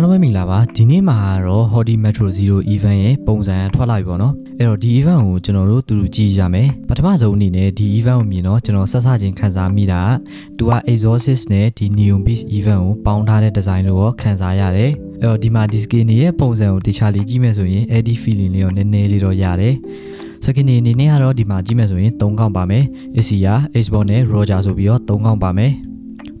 အားလုံးပဲမင်္ဂလာပါဒီနေ့မှာတော့ Hodi Metro Zero event ရဲ့ပုံစံထွက်လာပြီပေါ့နော်အဲ့တော့ဒီ event ကိုကျွန်တော်တို့တူတူကြည့်ရမယ်ပထမဆုံးအနေနဲ့ဒီ event ကိုမြင်တော့ကျွန်တော်ဆက်စချင်းခန်းစားမိတာကသူက Exorcist နဲ့ဒီ Neon Beast event ကိုပေါင်းထားတဲ့ design လို့ရောခန်းစားရတယ်အဲ့တော့ဒီမှာဒီ skin ရဲ့ပုံစံကိုတခြားလေးကြည့်မယ်ဆိုရင်အဲ့ဒီ feeling လေးရောနည်းနည်းလေးတော့ရတယ်စကင်နေအနေနဲ့ကတော့ဒီမှာကြည့်မယ်ဆိုရင်၃កောင်းပါမယ် Asia Xbox နဲ့ Roger ဆိုပြီးတော့၃កောင်းပါမယ်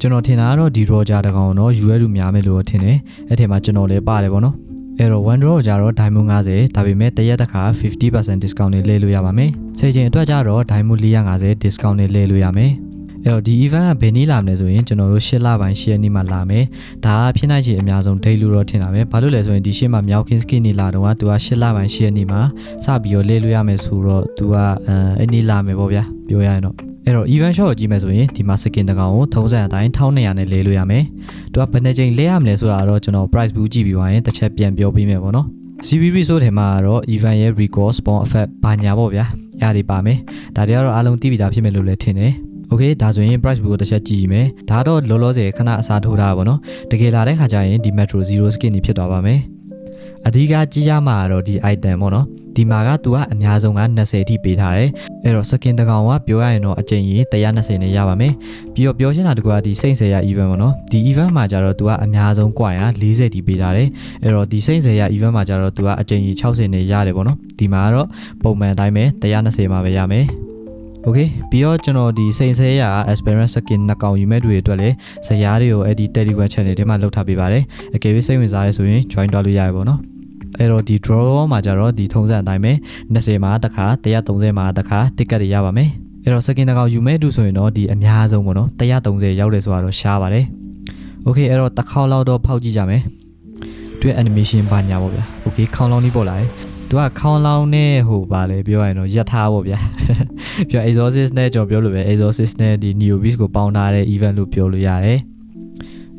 ကျွန်တော်ထင်တာကတော့ဒီ Roger တကောင်တော့ UL လူများမယ်လို့ထင်တယ်အဲ့ထဲမှာကျွန်တော်လည်းပါတယ်ပေါ့နော်အဲ့တော့ one draw ကြတော့ diamond 50ဒါပေမဲ့တရက်တစ်ခါ50% discount နဲ့လဲလို့ရပါမယ်။ချိန်ချိန်အတွက်ကြတော့ diamond 450 discount နဲ့လဲလို့ရမယ်။အဲ့တော့ဒီ event ကဘယ်နေ့လာမလဲဆိုရင်ကျွန်တော်တို့10လပိုင်း10ရက်နေ့မှလာမယ်။ဒါကဖြစ်နိုင်ချေအများဆုံး day လို့တော့ထင်တာပဲ။ဘာလို့လဲဆိုရင်ဒီရှင်းမှာမြောက်ခင်း skin နေလာတော့ကသူက10လပိုင်း10ရက်နေ့မှာစပြီးတော့လဲလို့ရမယ်ဆိုတော့သူကအဲအဲ့နေ့လာမယ်ပေါ့ဗျာ။ပြောရရင်တော့ အဲ့တော့ event shop ကိုကြည့်မယ်ဆိုရင်ဒီမှာ skin တကောင်ကိုထုံးစံအတိုင်း1200နဲ့လဲလို့ရမယ်။သူကဘယ်နှချိန်လဲရမလဲဆိုတာတော့ကျွန်တော် price view ကြည့်ပြီးသွားရင်တစ်ချက်ပြန်ပြောပေးမယ်ပေါ့နော်။ CBB ဆိုတဲ့မှာတော့ event ရဲ့ record spawn effect ဘာညာပေါ့ဗျာ။အဲ့ဒါတွေပါမယ်။ဒါတွေကတော့အားလုံးသိပြီးသားဖြစ်မယ်လို့လည်းထင်တယ်။ Okay ဒါဆိုရင် price view ကိုတစ်ချက်ကြည့်ကြည့်မယ်။ဒါတော့လောလောဆယ်ခဏအစားထိုးထားပါဘောနော်။တကယ်လာတဲ့ခါကျရင်ဒီ Metro Zero skin ကြီးဖြစ်သွားပါမယ်။အဓိကကြည့်ရမှာတော့ဒီ item ပေါ့နော်။ ဒီမှာကသူကအများဆုံးက20ထိပေးထားတယ်။အဲ့တော့ skin တကောင်ကပြောရရင်တော့အကျဉ်းကြီး120နဲ့ရပါမယ်။ပြီးတော့ပြောချင်တာတကူကဒီစိတ်ဆယ်ရ event ပေါ့နော်။ဒီ event မှာကျတော့သူကအများဆုံးกว่าရ40ထိပေးထားတယ်။အဲ့တော့ဒီစိတ်ဆယ်ရ event မှာကျတော့သူကအကျဉ်းကြီး60နဲ့ရတယ်ပေါ့နော်။ဒီမှာကတော့ပုံမှန်အတိုင်းပဲ120မှာပဲရမယ်။ Okay ပြီးတော့ကျွန်တော်ဒီစိန်ဆဲရ experience skin နှစ်ကောင်ယူမဲ့တွေအတွက်လည်းဇယားတွေကိုအဲ့ဒီ Telegram channel ထဲမှာလောက်ထားပေးပါတယ်အကယ်၍စိတ်ဝင်စားရဲဆိုရင် join တော့လို့ရရပါတော့ အဲ့တော့ဒီ draw မှာကြတော့ဒီထုံးစံအတိုင်းပဲ20မှာတစ်ခါ130မှာတစ်ခါ ticket တွေရပါမယ်အဲ့တော့ skin တစ်ကောင်ယူမဲ့တူဆိုရင်တော့ဒီအများဆုံးပေါ့နော်130ရောက်တယ်ဆိုတာတော့ရှားပါတယ် Okay အဲ့တော့တစ်ခေါက်လောက်တော့ဖောက်ကြည့်ကြမယ်တွေ့ animation ဘာညာပေါ့ဗျာ Okay ခေါင်းလောင်းလေးပေါ်လာတယ်သူကခေါင်းလောင်းနဲ့ဟိုပါလေပြောရရင်တော့ယထာပေါ့ဗျာပြီးတော့ exorcist နဲ့ကျွန်တော်ပြောလို့ပဲ exorcist နဲ့ဒီ neo beast ကိုပေါင်းထားတဲ့ event လို့ပြောလို့ရတယ်။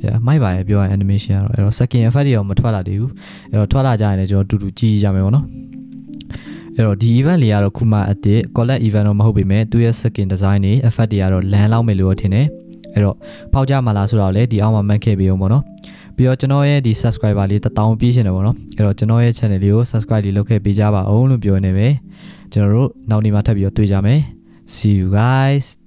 yeah မိုက်ပါရဲ့ပြောရရင် animation ကတော့အဲ့တော့ second effect တွေတော့မထွက်လာသေးဘူး။အဲ့တော့ထွက်လာကြရင်လည်းကျွန်တော်တူတူကြည့်ကြမယ်ပေါ့နော်။အဲ့တော့ဒီ event လေးကတော့ခုမှအစ်စ် collect event တော့မဟုတ်ပေမဲ့သူရဲ့ second design တွေ effect တွေကတော့လမ်းလောက်မယ်လို့ထင်တယ်။အဲ့တော့ဖောက်ကြမှာလားဆိုတော့လေဒီအောက်မှာမှတ်ခဲ့ပြီးအောင်ပေါ့နော်။ပြီးတော့ကျွန်တော်ရဲ့ဒီ subscriber လေး1000ပြည့်ရှင်တယ်ပေါ့နော်။အဲ့တော့ကျွန်တော်ရဲ့ channel လေးကို subscribe လေးလုပ်ခဲ့ပေးကြပါအောင်လို့ပြောနေပဲ။ကျွန်တော်တို့နောက်နေ့မှထပ်ပြီးတော့တွေ့ကြမယ် see you guys